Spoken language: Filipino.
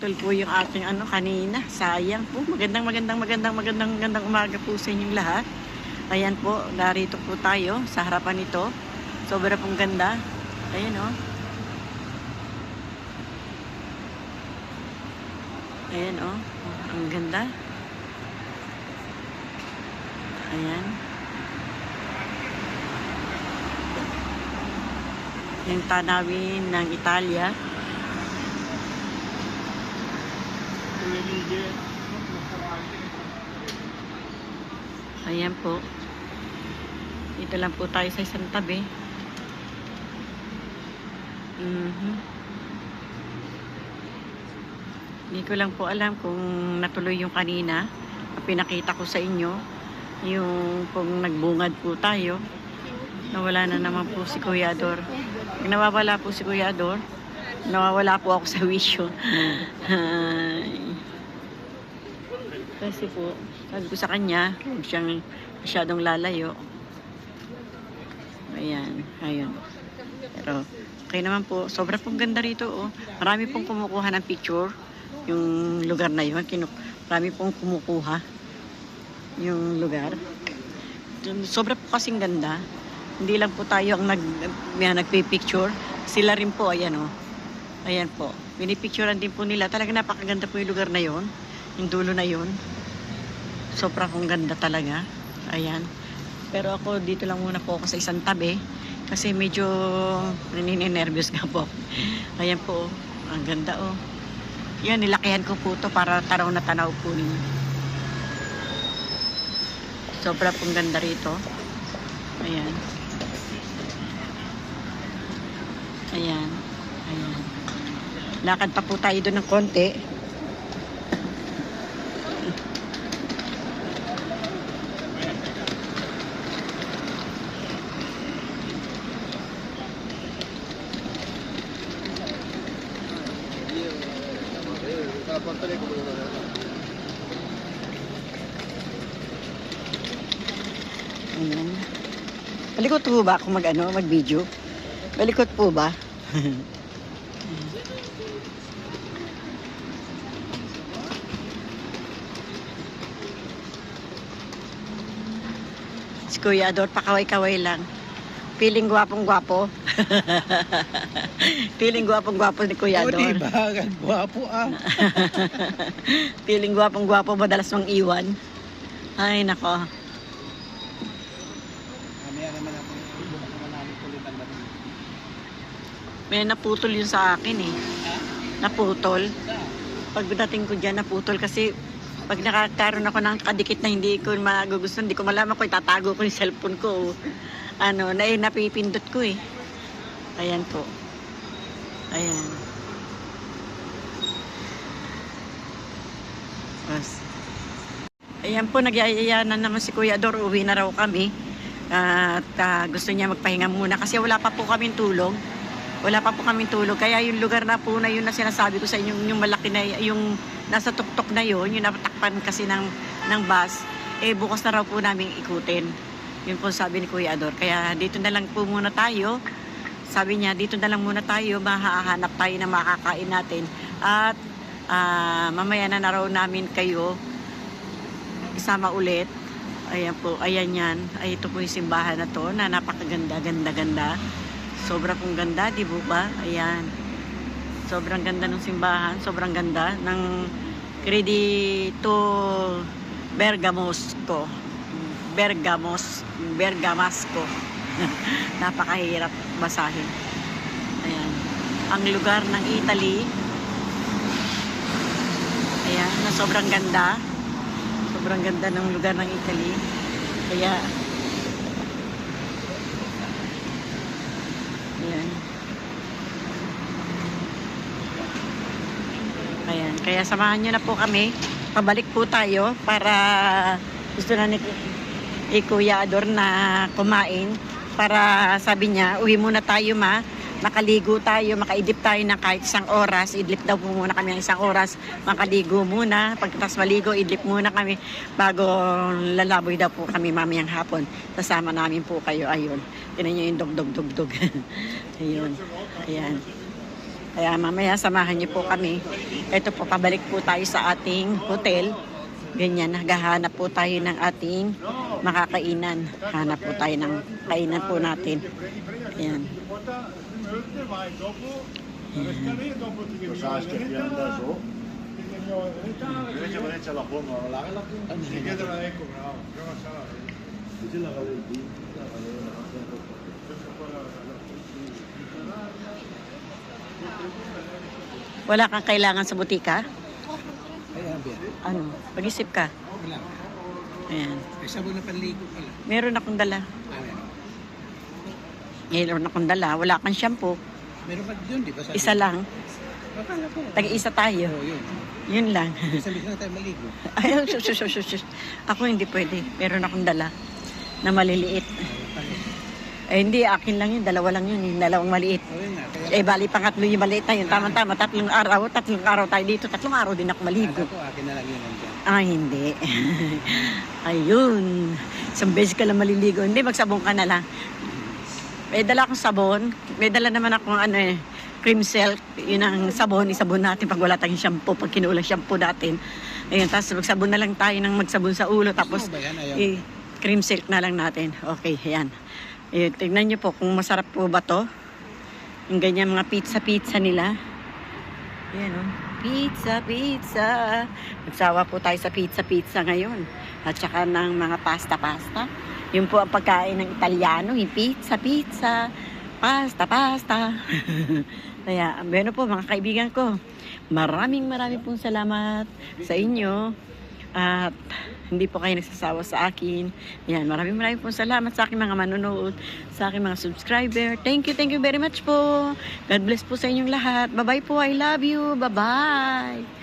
Tol po yung aking ano kanina. Sayang po. Magandang magandang magandang magandang magandang umaga po sa inyong lahat. Ayan po, narito po tayo sa harapan nito. Sobra pong ganda. Ayan oh. Ayan oh. Ang ganda. Ayan. Yung tanawin ng Italia. Ayan po. Dito lang po tayo sa isang tabi. Mhm. Hindi ko lang po alam kung natuloy yung kanina. Pinakita ko sa inyo. Yung kung nagbungad po tayo. Nawala na naman po si Kuya Ador. Nawawala po si Kuya Ador, nawawala po ako sa wisyo. Ay. Kasi po, sabi ko sa kanya, huwag siyang masyadong lalayo. Ayan, ayun. Pero, okay naman po. Sobra pong ganda rito, oh. Marami pong kumukuha ng picture. Yung lugar na yun. Kinu marami pong kumukuha. Yung lugar. Sobra po kasing ganda. Hindi lang po tayo ang nag, may nagpipicture. Sila rin po, ayan, oh. Ayan po. Pinipicturean din po nila. Talaga napakaganda po yung lugar na yon. Yung dulo na yon. Sobrang kong ganda talaga. Ayan. Pero ako dito lang muna po ako sa isang tabi. Kasi medyo nininervyos nga po. Ayan po. oh. Ang ganda oh. Yan, nilakihan ko po to para tanaw na tanaw po ninyo. Sobra pong ganda rito. Ayan. Ayan. Ayan. Lakad pa po tayo doon ng konti. Ayan. Balikot po ba kung mag ano, mag video? Balikot po ba? si Kuya Ador, pakaway-kaway lang. Feeling gwapong-gwapo. Feeling gwapong-gwapo ni Kuya O, Ador. diba? Gwapo ah. Feeling gwapong-gwapo, madalas mang iwan. Ay, nako. May naputol yun sa akin eh. Naputol. Pagdating ko dyan, naputol kasi pag nakakaroon ako ng kadikit na hindi ko magugustuhan, hindi ko malaman ko, itatago ko yung cellphone ko. Ano, na eh, napipindot ko eh. Ayan po. Ayan. As. Ayan po, nagyayaya na naman si Kuya Dor. Uwi na raw kami. At ah, gusto niya magpahinga muna kasi wala pa po kaming tulog. Wala pa po kaming tulog. Kaya yung lugar na po na yun na sinasabi ko sa inyo, yung malaki na, yung nasa tuktok na yun, yung natakpan kasi ng, ng bus, eh bukas na raw po namin ikutin. Yun po sabi ni Kuya Ador. Kaya dito na lang po muna tayo. Sabi niya, dito na lang muna tayo, mahahanap tayo na makakain natin. At ah, mamaya na na raw namin kayo isama ulit. Ayan po, ayan yan. Ay, ito po yung simbahan na to na napakaganda, ganda, ganda. Sobra pong ganda, di po ba? Ayan. Sobrang ganda ng simbahan, sobrang ganda ng Credito Bergamosco. Bergamos, Bergamasco. Napakahirap basahin. Ayan. Ang lugar ng Italy. Ayan, na sobrang ganda. Sobrang ganda ng lugar ng Italy. Kaya, ayan. Ayan, kaya samahan nyo na po kami. Pabalik po tayo para gusto na ni, ni Kuya Ador na kumain. Para sabi niya, uwi muna tayo ma. Makaligo tayo, makaidip tayo ng kahit isang oras. Idlip daw muna kami ng isang oras. Makaligo muna. Pagkatapos maligo, idlip muna kami bago lalaboy daw po kami mamayang hapon. Kasama namin po kayo. Ayun. Tinan nyo yung dog. Ayun. Ayan. Kaya mamaya samahan niyo po kami. Ito po, pabalik po tayo sa ating hotel. Ganyan, naghahanap po tayo ng ating makakainan. Hanap po tayo ng kainan po natin. Ayan. Wala kang kailangan sa butika? Ano? Pag-isip ka. Wala. Ayan. May sabon na panligo pala. Meron akong dala. Ayan. Meron akong dala. Wala kang shampoo. Meron pa dun, di ba? Sabi? Isa lang. Akala ko. Tag-isa tayo. Oo, yun. Yun lang. Isang na tayo maligo. Ay, sus, sus, sus, sus. Ako hindi pwede. Meron akong dala na maliliit. Eh, hindi, akin lang yun. Dalawa lang yun. Yung dalawang maliit. Eh, bali pangatlo yung maliit na yun. Tama-tama. Tatlong araw. Tatlong araw tayo dito. Tatlong araw din ako maligo. Akala ko akin na lang yun. Ah, hindi. Ayun. Isang beses ka lang maliligo. Hindi, magsabong ka na lang. May dala akong sabon. May dala naman akong ano eh, cream silk. Yun ang sabon. Isabon natin pag wala tayong shampoo. Pag kinulang shampoo natin. Ayun, tapos magsabon na lang tayo ng magsabon sa ulo. Tapos eh, cream silk na lang natin. Okay, yan. Eh, tignan nyo po kung masarap po ba to. Yung ganyan mga pizza-pizza nila. Yan oh. Pizza, pizza. Nagsawa po tayo sa pizza-pizza ngayon. At saka ng mga pasta-pasta. Yun po ang pagkain ng Italiano. Yung pizza, pizza. Pasta, pasta. Kaya, bueno po mga kaibigan ko. Maraming maraming pong salamat sa inyo. At hindi po kayo nagsasawa sa akin. Yan, maraming maraming pong salamat sa aking mga manonood, sa aking mga subscriber. Thank you, thank you very much po. God bless po sa inyong lahat. Bye-bye po. I love you. Bye-bye.